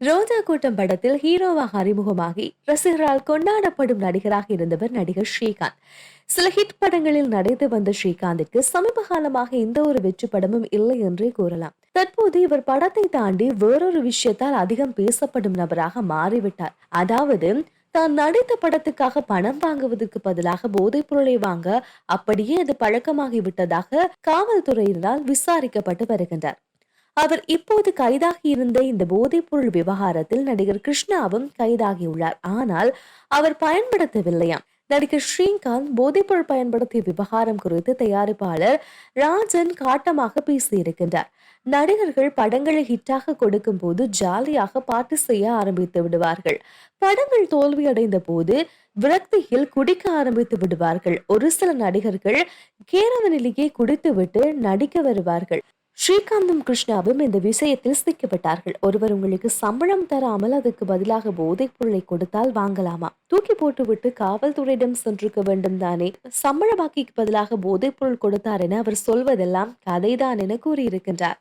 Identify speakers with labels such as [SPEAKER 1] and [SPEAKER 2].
[SPEAKER 1] ரோஜா கூட்டம் படத்தில் ஹீரோவாக அறிமுகமாகி ரசிகரால் கொண்டாடப்படும் நடிகராக இருந்தவர் நடிகர் ஸ்ரீகாந்த். சில ஹிட் படங்களில் நடித்து வந்த ஸ்ரீகாந்திற்கு சமீப காலமாக எந்த ஒரு வெற்றி படமும் இல்லை என்றே கூறலாம். தற்போது இவர் படத்தை தாண்டி வேறொரு விஷயத்தால் அதிகம் பேசப்படும் நபராக மாறிவிட்டார். அதாவது தான் நடித்த படத்துக்காக பணம் வாங்குவதற்கு பதிலாக போதைப் பொருளை வாங்க அப்படியே அது பழக்கமாகி விட்டதாக காவல்துறையினரால் விசாரிக்கப்பட்டு வருகின்றார். அவர் இப்போது கைதாகி இருந்த இந்த போதைப்பொருள் விவகாரத்தில் நடிகர் கிருஷ்ணாவும் கைதாகியுள்ளார். ஆனால் அவர் பயன்படுத்தவில்லையாம் நடிகர் ஸ்ரீகாந்த் போதைப்பொருள் பயன்படுத்திய விவகாரம் குறித்து தயாரிப்பாளர் ராஜன் காட்டமாக பேசியிருக்கின்றார். நடிகர்கள் படங்களை ஹிட்டாக கொடுக்கும் போது ஜாலியாக பாட்டு செய்ய ஆரம்பித்து விடுவார்கள். படங்கள் தோல்வியடைந்த போது விரக்தியில் குடிக்க ஆரம்பித்து விடுவார்கள். ஒரு சில நடிகர்கள் கேரவனிலேயே குடித்துவிட்டு நடிக்க வருவார்கள். ஸ்ரீகாந்தும் கிருஷ்ணாவும் இந்த விஷயத்தில் சிக்கப்பட்டார்கள் ஒருவர் உங்களுக்கு சம்பளம் தராமல் அதுக்கு பதிலாக போதைப் பொருளை கொடுத்தால் வாங்கலாமா? தூக்கி போட்டுவிட்டு காவல்துறையிடம் சென்றிருக்க வேண்டும் தானே? சம்பள பாக்கிக்கு பதிலாக போதைப் பொருள் கொடுத்தார் என அவர் சொல்வதெல்லாம் கதைதான் என கூறியிருக்கின்றார்.